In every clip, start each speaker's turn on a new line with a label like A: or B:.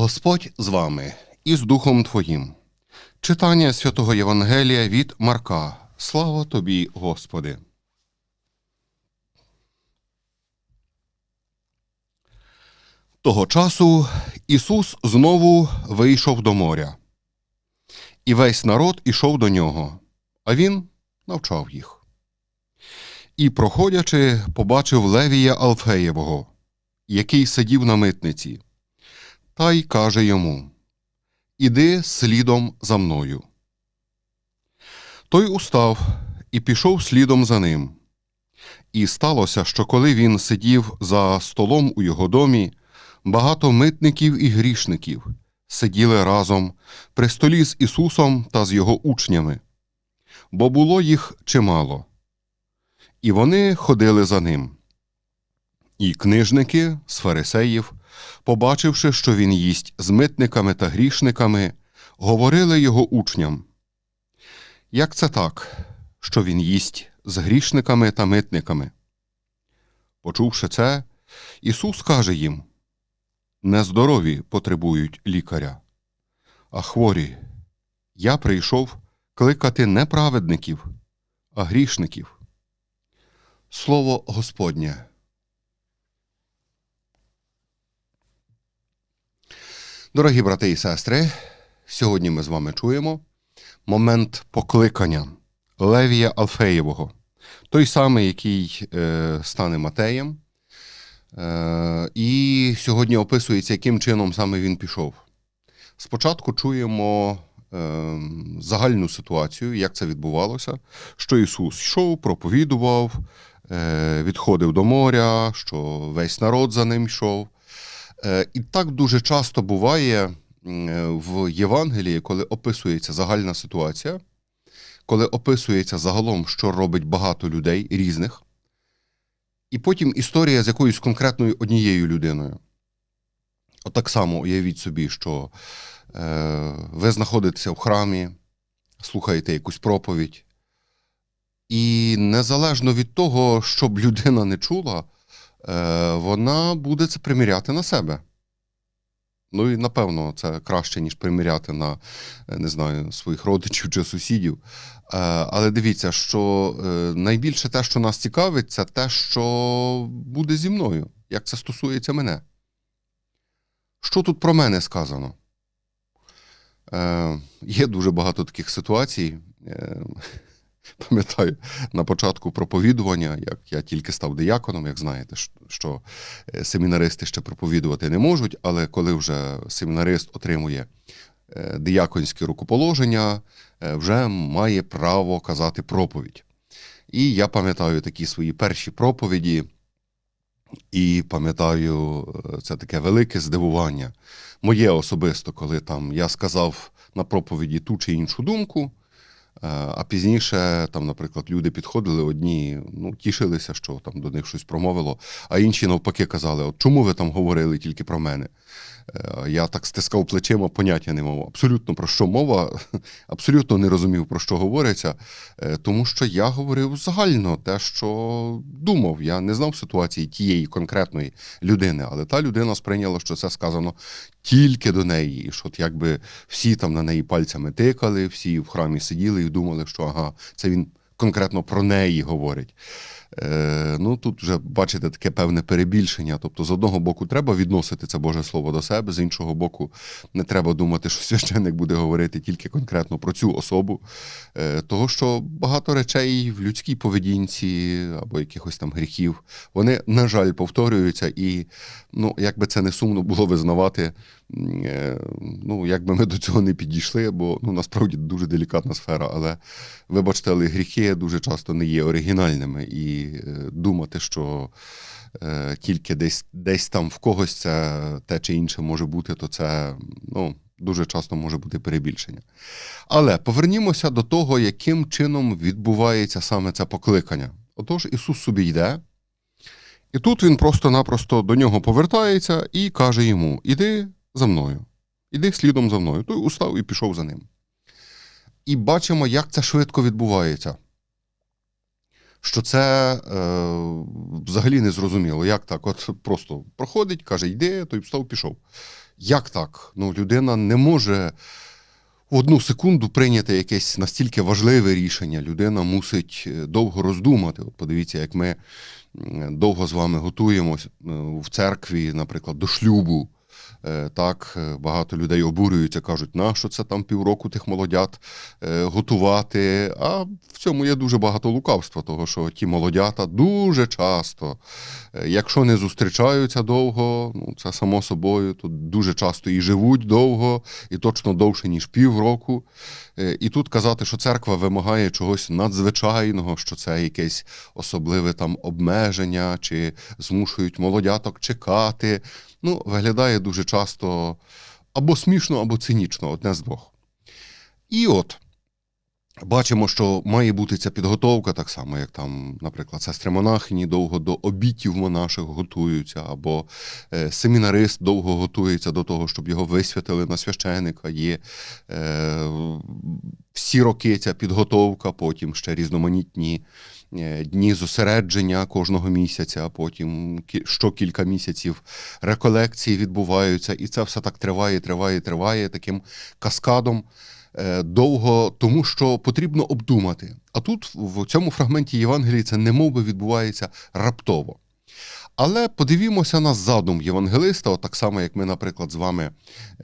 A: Господь з вами і з Духом Твоїм. Читання святого Євангелія від Марка. Слава тобі, Господи. Того часу Ісус знову вийшов до моря, і весь народ ішов до нього, а Він навчав їх. І, проходячи, побачив Левія Алфеєвого, який сидів на митниці, та й каже йому: Іди слідом за мною. Той устав і пішов слідом за ним. І сталося, що коли він сидів за столом у його домі, багато митників і грішників сиділи разом при столі з Ісусом та з його учнями, бо було їх чимало. І вони ходили за ним. І книжники з фарисеїв, побачивши, що він їсть з митниками та грішниками, говорили його учням. Як це так, що він їсть з грішниками та митниками? Почувши це, Ісус каже їм Нездорові потребують лікаря, а хворі. Я прийшов кликати не праведників, а грішників. Слово Господнє. Дорогі брати і сестри, сьогодні ми з вами чуємо момент покликання Левія Алфеєвого, той самий, який е, стане Матеєм. Е, і сьогодні описується, яким чином саме він пішов. Спочатку чуємо е, загальну ситуацію, як це відбувалося, що Ісус йшов, проповідував, е, відходив до моря, що весь народ за ним йшов. Е, і так дуже часто буває в Євангелії, коли описується загальна ситуація, коли описується загалом, що робить багато людей різних, і потім історія з якоюсь конкретною однією людиною. Отак само уявіть собі, що е, ви знаходитеся в храмі, слухаєте якусь проповідь, і незалежно від того, щоб людина не чула, вона буде це приміряти на себе. Ну і напевно, це краще, ніж приміряти на е, не знаю, своїх родичів чи сусідів. Е, Але дивіться, що е, найбільше те, що нас цікавить, це те, що буде зі мною, як це стосується мене. Що тут про мене сказано? Е, Є дуже багато таких ситуацій. Пам'ятаю, на початку проповідування, як я тільки став дияконом, як знаєте, що е, семінаристи ще проповідувати не можуть, але коли вже семінарист отримує е, дияконське рукоположення, е, вже має право казати проповідь. І я пам'ятаю такі свої перші проповіді, і пам'ятаю, це таке велике здивування. Моє особисто, коли там я сказав на проповіді ту чи іншу думку. А пізніше, там, наприклад, люди підходили одні, ну, тішилися, що там до них щось промовило, а інші навпаки казали: От чому ви там говорили тільки про мене? Я так стискав плечима, поняття не мав. Абсолютно про що мова, абсолютно не розумів, про що говориться, тому що я говорив загально те, що думав. Я не знав ситуації тієї конкретної людини, але та людина сприйняла, що це сказано тільки до неї. І що от якби всі там на неї пальцями тикали, всі в храмі сиділи і думали, що ага, це він конкретно про неї говорить. Е, Ну тут вже бачите таке певне перебільшення. Тобто, з одного боку, треба відносити це Боже Слово до себе, з іншого боку, не треба думати, що священник буде говорити тільки конкретно про цю особу. Е, Того, що багато речей в людській поведінці або якихось там гріхів, вони, на жаль, повторюються, і ну, як би це не сумно було визнавати. Е, ну, як би ми до цього не підійшли, бо ну, насправді дуже делікатна сфера. Але вибачте, але гріхи дуже часто не є оригінальними. І е, думати, що е, тільки десь десь там в когось це те чи інше може бути, то це ну, дуже часто може бути перебільшення. Але повернімося до того, яким чином відбувається саме це покликання. Отож, Ісус собі йде. І тут він просто-напросто до нього повертається і каже йому: Іди за мною, іди слідом за мною. Той устав і пішов за ним. І бачимо, як це швидко відбувається. Що це е, взагалі не зрозуміло. Як так? От просто проходить, каже, йди, той встав, пішов. як так? Ну, людина не може в одну секунду прийняти якесь настільки важливе рішення. Людина мусить е, довго роздумати. От подивіться, як ми довго з вами готуємось е, в церкві, наприклад, до шлюбу. Е, Так, е, багато людей обурюються, кажуть, нащо це там півроку тих молодят е, готувати. А в цьому є дуже багато лукавства, того що ті молодята дуже часто, якщо не зустрічаються довго, ну це само собою, то дуже часто і живуть довго, і точно довше, ніж півроку. Е, І тут казати, що церква вимагає чогось надзвичайного, що це якесь особливе там обмеження, чи змушують молодяток чекати. Ну, виглядає дуже часто або смішно, або цинічно, одне з двох. І от бачимо, що має бути ця підготовка, так само, як там, наприклад, сестри монахині довго до обітів монаших готуються, або е, семінарист довго готується до того, щоб його висвятили на священика. Є е, всі роки ця підготовка, потім ще різноманітні е, дні зосередження кожного місяця, а потім що кілька місяців реколекції відбуваються, і це все так триває, триває, триває таким каскадом довго, тому що потрібно обдумати. А тут в цьому фрагменті Євангелії це немов би відбувається раптово. Але подивімося на задум євангелиста, так само, як ми, наприклад, з вами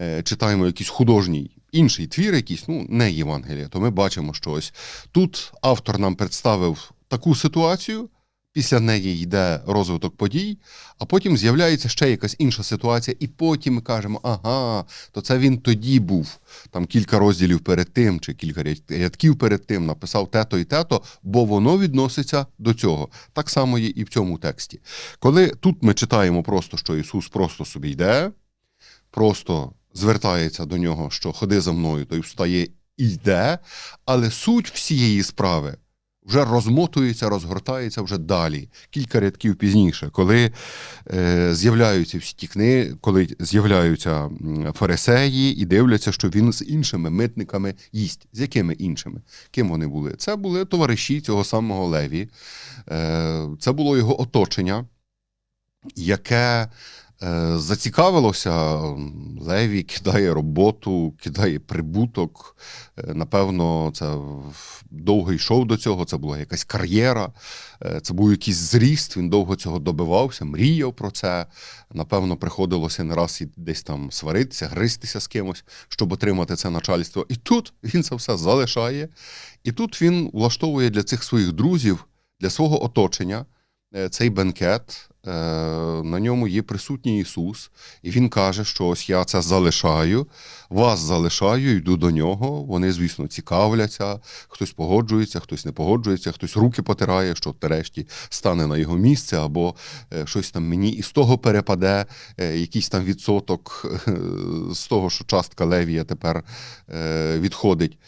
A: е, читаємо якийсь художній інший твір, якийсь, ну не Євангелія, то ми бачимо, що ось тут автор нам представив таку ситуацію, після неї йде розвиток подій, а потім з'являється ще якась інша ситуація, і потім ми кажемо, ага, то це він тоді був. Там кілька розділів перед тим, чи кілька рядків перед тим написав те-то і те-то, бо воно відноситься до цього. Так само є і в цьому тексті. Коли тут ми читаємо просто, що Ісус просто собі йде, просто звертається до нього, що ходи за мною, той встає і йде, але суть всієї справи вже розмотується, розгортається вже далі, кілька рядків пізніше, коли е, з'являються всі ті книги, коли з'являються фарисеї і дивляться, що він з іншими митниками їсть. З якими іншими? Ким вони були? Це були товариші цього самого Леві, е, це було його оточення, яке зацікавилося. Леві кидає роботу, кидає прибуток. Е, Напевно, це довго йшов до цього, це була якась кар'єра, е, це був якийсь зріст, він довго цього добивався, мріяв про це. Напевно, приходилося не раз і десь там сваритися, гристися з кимось, щоб отримати це начальство. І тут він це все залишає. І тут він влаштовує для цих своїх друзів, для свого оточення е, цей бенкет. Е, На ньому є присутній Ісус, і Він каже, що ось я це залишаю, вас залишаю, йду до нього. Вони, звісно, цікавляться, хтось погоджується, хтось не погоджується, хтось руки потирає, що нарешті стане на його місце, або е, щось там мені із того перепаде, е, якийсь там відсоток з того, що частка Левія тепер відходить.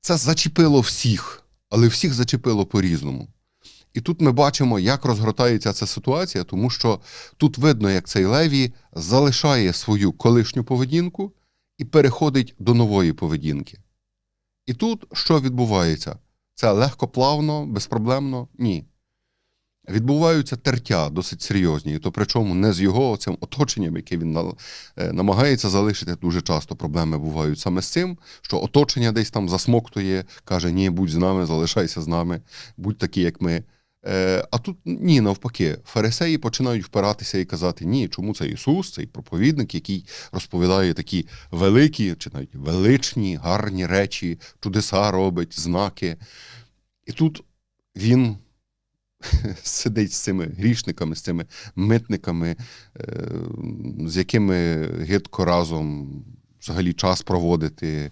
A: Це зачепило всіх, але всіх зачепило по-різному. І тут ми бачимо, як розгортається ця ситуація, тому що тут видно, як цей Леві залишає свою колишню поведінку і переходить до нової поведінки. І тут що відбувається? Це легкоплавно, безпроблемно? Ні. Відбуваються тертя досить серйозні, і то причому не з його цим оточенням, яке він е, намагається залишити. Дуже часто проблеми бувають саме з цим, що оточення десь там засмоктує, каже: Ні, будь з нами, залишайся з нами, будь такий, як ми. Е, А тут ні, навпаки, фарисеї починають впиратися і казати: ні, чому це Ісус, цей проповідник, який розповідає такі великі чи навіть величні, гарні речі, чудеса робить, знаки. І тут він сидить з цими грішниками, з цими митниками, е, з якими гидко разом взагалі час проводити,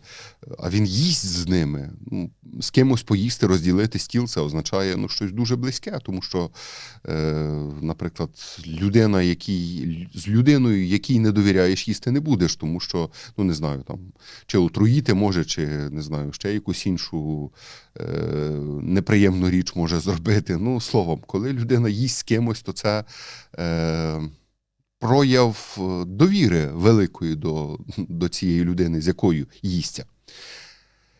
A: а він їсть з ними. Ну, з кимось поїсти, розділити стіл, це означає ну, щось дуже близьке, тому що, е, наприклад, людина, якій, з людиною, якій не довіряєш, їсти не будеш, тому що, ну не знаю, там, чи отруїти може, чи не знаю, ще якусь іншу е, неприємну річ може зробити. Ну, словом, коли людина їсть з кимось, то це. Е, прояв е, довіри великої до, до цієї людини, з якою їсться.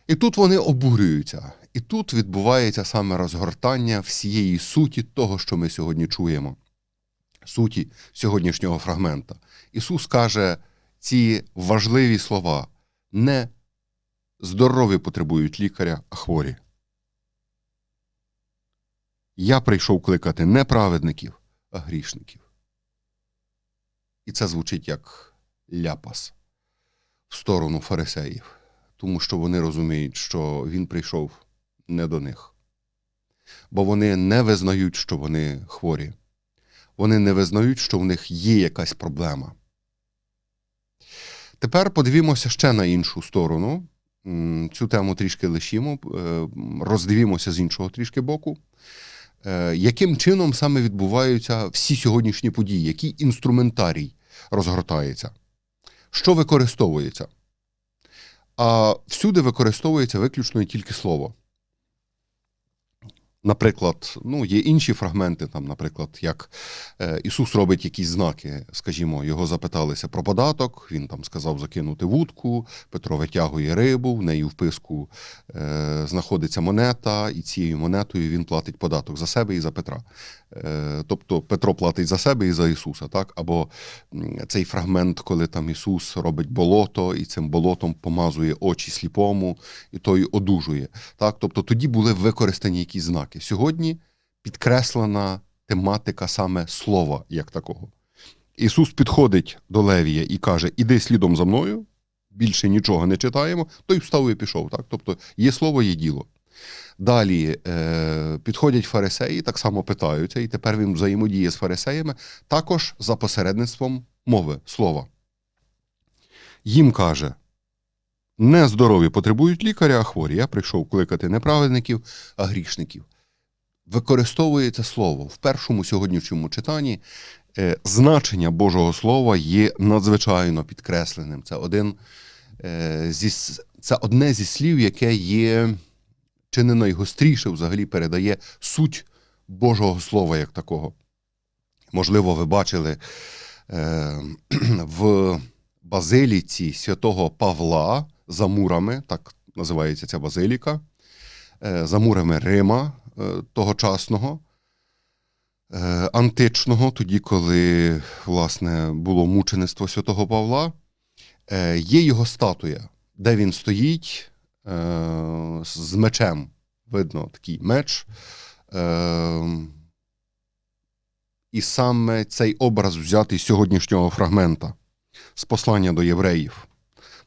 A: І тут вони обурюються. І тут відбувається саме розгортання всієї суті того, що ми сьогодні чуємо. суті сьогоднішнього фрагмента. Ісус каже ці важливі слова: не здорові потребують лікаря, а хворі. Я прийшов кликати не праведників, а грішників. І це звучить як ляпас в сторону фарисеїв, тому що вони розуміють, що він прийшов не до них. Бо вони не визнають, що вони хворі. Вони не визнають, що в них є якась проблема. Тепер подивімося ще на іншу сторону. Цю тему трішки лишимо, е, роздивімося з іншого трішки боку. Е, Яким чином саме відбуваються всі сьогоднішні події? Який інструментарій розгортається? Що використовується? А всюди використовується виключно і тільки слово. Наприклад, ну, є інші фрагменти, там, наприклад, як е, Ісус робить якісь знаки, скажімо, його запиталися про податок, він там сказав закинути вудку, Петро витягує рибу, в неї в писку е, знаходиться монета, і цією монетою він платить податок за себе і за Петра. Е, тобто Петро платить за себе і за Ісуса, так? Або цей фрагмент, коли там Ісус робить болото, і цим болотом помазує очі сліпому, і той одужує. Так? Тобто тоді були використані якісь знаки. Сьогодні підкреслена тематика саме слова як такого. Ісус підходить до Левія і каже: Іди слідом за мною, більше нічого не читаємо, той встав і пішов. Так? Тобто є слово, є діло. Далі е, підходять фарисеї, так само питаються, і тепер він взаємодіє з фарисеями, також за посередництвом мови, слова. Їм каже: не здорові потребують лікаря, а хворі. Я прийшов кликати не праведників, а грішників. Використовується слово в першому сьогоднішньому читанні. е, Значення Божого Слова є надзвичайно підкресленим. Це один е, це одне зі слів, яке є чи не найгостріше взагалі передає суть Божого Слова як такого. Можливо, ви бачили е, в базиліці святого Павла за мурами, так називається ця базиліка, за мурами Рима тогочасного, е, античного, тоді, коли власне, було мучеництво святого Павла, е, є його статуя, де він стоїть е, з мечем. Видно такий меч. Е, і саме цей образ взятий з сьогоднішнього фрагмента з послання до євреїв.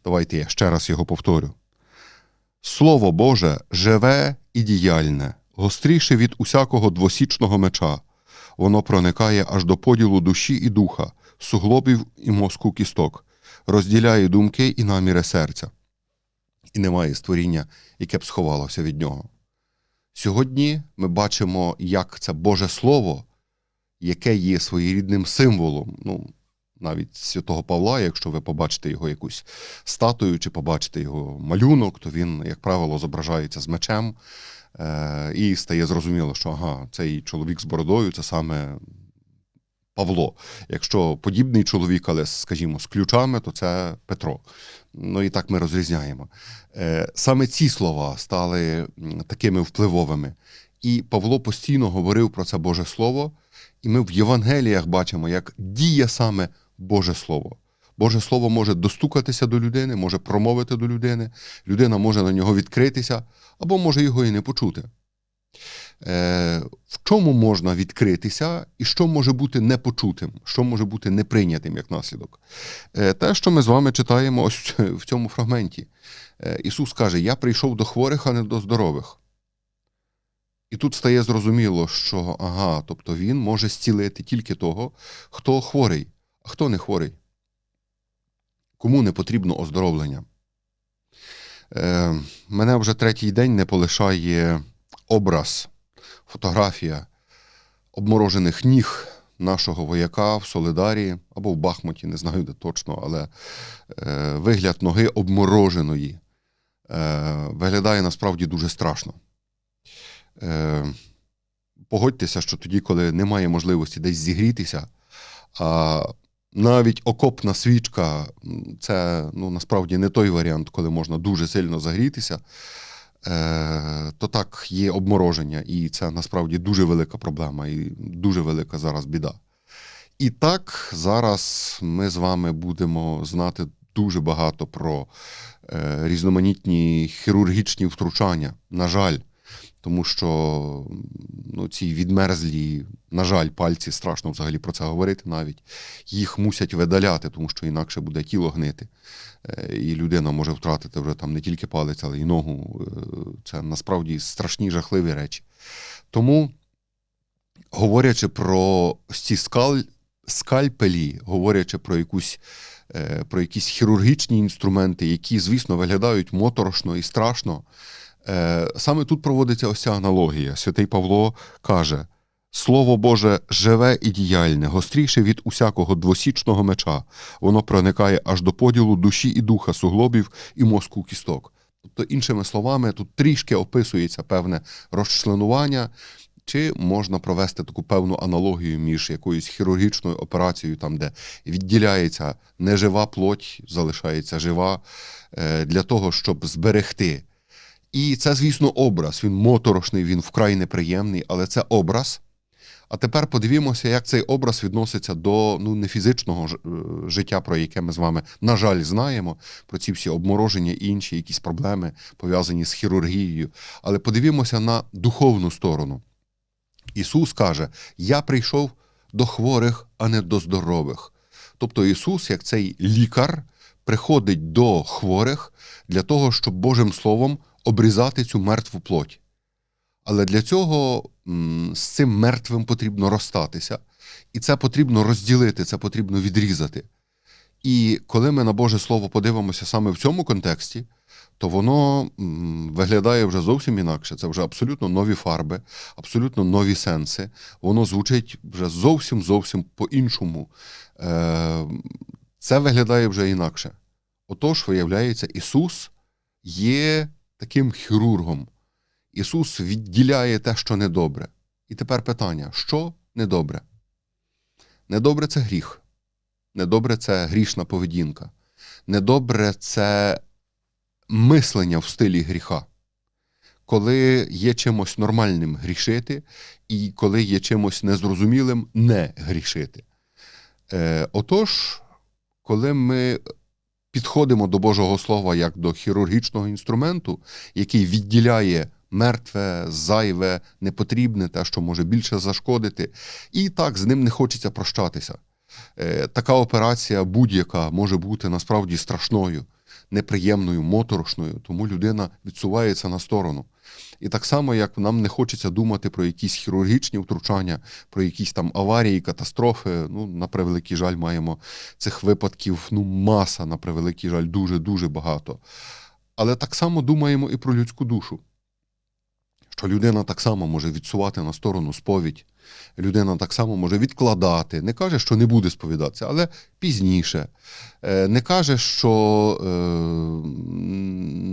A: Давайте я ще раз його повторю. Слово Боже живе і діяльне, гостріше від усякого двосічного меча. Воно проникає аж до поділу душі і духа, суглобів і мозку кісток, розділяє думки і наміри серця. І немає створіння, яке б сховалося від нього. Сьогодні ми бачимо, як це Боже Слово, яке є своєрідним символом. Ну, навіть святого Павла, якщо ви побачите його якусь статую чи побачите його малюнок, то він, як правило, зображається з мечем. Е, і стає зрозуміло, що ага, цей чоловік з бородою це саме Павло. Якщо подібний чоловік, але, скажімо, з ключами, то це Петро. Ну і так ми розрізняємо. Е, Саме ці слова стали такими впливовими. І Павло постійно говорив про це Боже Слово, і ми в Євангеліях бачимо, як діє саме Боже Слово. Боже Слово може достукатися до людини, може промовити до людини, людина може на нього відкритися, або може його і не почути. Е, в чому можна відкритися і що може бути непочутим, що може бути неприйнятим як наслідок? Е, те, що ми з вами читаємо ось в цьому фрагменті. Е, Ісус каже: Я прийшов до хворих, а не до здорових. І тут стає зрозуміло, що ага, тобто він може зцілити тільки того, хто хворий, а хто не хворий. Кому не потрібно оздоровлення. Е, мене вже третій день не полишає образ, фотографія обморожених ніг нашого вояка в Солидарі або в Бахмуті, не знаю де точно, але е, вигляд ноги обмороженої е, виглядає насправді дуже страшно. Е, погодьтеся, що тоді, коли немає можливості десь зігрітися, а навіть окопна свічка це ну, насправді не той варіант, коли можна дуже сильно загрітися, е, то так є обмороження, і це насправді дуже велика проблема і дуже велика зараз біда. І так, зараз ми з вами будемо знати дуже багато про е, різноманітні хірургічні втручання. На жаль, тому що ну, ці відмерзлі, на жаль, пальці страшно взагалі про це говорити навіть. Їх мусять видаляти, тому що інакше буде тіло гнити. Е, І людина може втратити вже там не тільки палець, але й ногу. Е, Це насправді страшні жахливі речі. Тому, говорячи про ці скаль, скальпелі, говорячи про якусь. е, Про якісь хірургічні інструменти, які, звісно, виглядають моторошно і страшно. Е, Саме тут проводиться ось ця аналогія. Святий Павло каже: Слово Боже живе і діяльне, гостріше від усякого двосічного меча. Воно проникає аж до поділу душі і духа, суглобів і мозку кісток. Тобто, іншими словами, тут трішки описується певне розчленування, чи можна провести таку певну аналогію між якоюсь хірургічною операцією, там, де відділяється нежива плоть, залишається жива, е, для того, щоб зберегти. І це, звісно, образ. Він моторошний, він вкрай неприємний, але це образ. А тепер подивімося, як цей образ відноситься до ну, не е, життя, про яке ми з вами, на жаль, знаємо, про ці всі обмороження і інші якісь проблеми, пов'язані з хірургією. Але подивімося на духовну сторону. Ісус каже: Я прийшов до хворих, а не до здорових. Тобто Ісус, як цей лікар, приходить до хворих для того, щоб Божим Словом обрізати цю мертву плоть. Але для цього з цим мертвим потрібно розстатися, і це потрібно розділити, це потрібно відрізати. І коли ми на Боже Слово подивимося саме в цьому контексті, то воно виглядає вже зовсім інакше. Це вже абсолютно нові фарби, абсолютно нові сенси. Воно звучить вже зовсім зовсім по-іншому. Е, Це виглядає вже інакше. Отож, виявляється, Ісус є таким хірургом. Ісус відділяє те, що недобре. І тепер питання: що недобре? Недобре це гріх. Недобре це грішна поведінка. Недобре це мислення в стилі гріха. Коли є чимось нормальним грішити, і коли є чимось незрозумілим не грішити. Е, отож, коли ми підходимо до Божого Слова як до хірургічного інструменту, який відділяє мертве, зайве, непотрібне, те, що може більше зашкодити, і так з ним не хочеться прощатися. Е, Така операція будь-яка може бути насправді страшною, неприємною, моторошною, тому людина відсувається на сторону. І так само, як нам не хочеться думати про якісь хірургічні втручання, про якісь там аварії, катастрофи. Ну, на превеликий жаль, маємо цих випадків ну, маса, на превеликий жаль, дуже-дуже багато. Але так само думаємо і про людську душу. Що людина так само може відсувати на сторону сповідь, людина так само може відкладати. Не каже, що не буде сповідатися, але пізніше. Е, Не каже, що е,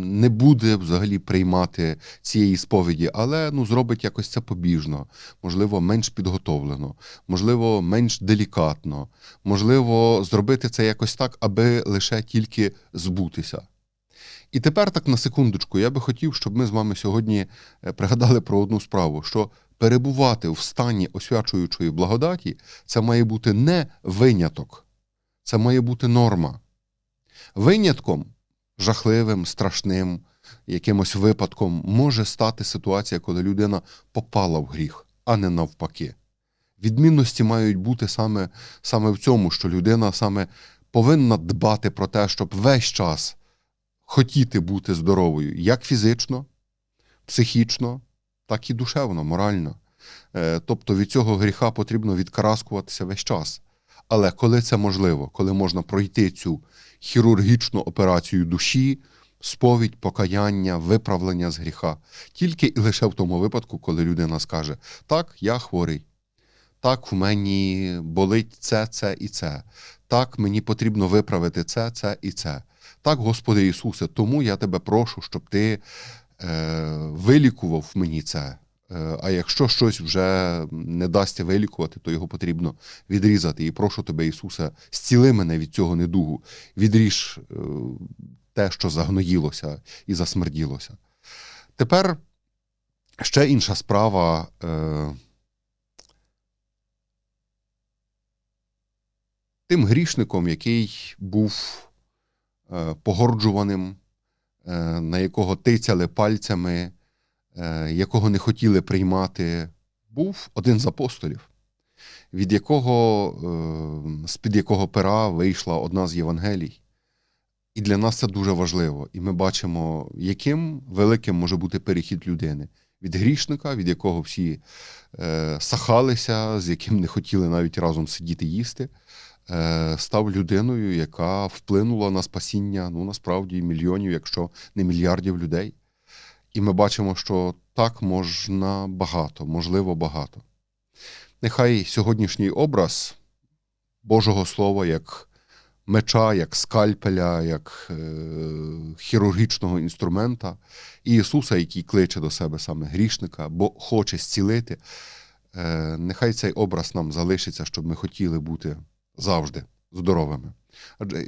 A: не буде взагалі приймати цієї сповіді, але ну, зробить якось це побіжно, можливо, менш підготовлено, можливо, менш делікатно, можливо, зробити це якось так, аби лише тільки збутися. І тепер так на секундочку, я би хотів, щоб ми з вами сьогодні е, пригадали про одну справу: що перебувати в стані освячуючої благодаті це має бути не виняток, це має бути норма. Винятком, жахливим, страшним, якимось випадком може стати ситуація, коли людина попала в гріх, а не навпаки. Відмінності мають бути саме, саме в цьому, що людина саме повинна дбати про те, щоб весь час хотіти бути здоровою як фізично, психічно, так і душевно, морально. Е, Тобто від цього гріха потрібно відкараскуватися весь час. Але коли це можливо, коли можна пройти цю хірургічну операцію душі, сповідь, покаяння, виправлення з гріха, тільки і лише в тому випадку, коли людина скаже: Так, я хворий, так, в мені болить це, це і це. Так, мені потрібно виправити це, це і це. Так, Господи Ісусе, тому я тебе прошу, щоб ти е, вилікував мені це. Е, а якщо щось вже не дасться вилікувати, то його потрібно відрізати. І прошу тебе, Ісусе, зціли мене від цього недугу, відріж е, те, що загноїлося і засмерділося. Тепер ще інша справа. Е, тим грішником, який був погорджуваним, е, на якого тицяли пальцями, е, якого не хотіли приймати, був один з апостолів, від якого, е, з-під якого пера вийшла одна з Євангелій. І для нас це дуже важливо. І ми бачимо, яким великим може бути перехід людини від грішника, від якого всі е, сахалися, з яким не хотіли навіть разом сидіти їсти, е, став людиною, яка вплинула на спасіння ну насправді мільйонів, якщо не мільярдів людей. І ми бачимо, що так можна багато, можливо, багато. Нехай сьогоднішній образ Божого Слова як меча, як скальпеля, як е, хірургічного інструмента, і Ісуса, який кличе до себе саме грішника, бо хоче зцілити. Е, нехай цей образ нам залишиться, щоб ми хотіли бути завжди здоровими. Адже,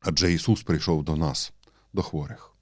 A: адже Ісус прийшов до нас, до хворих.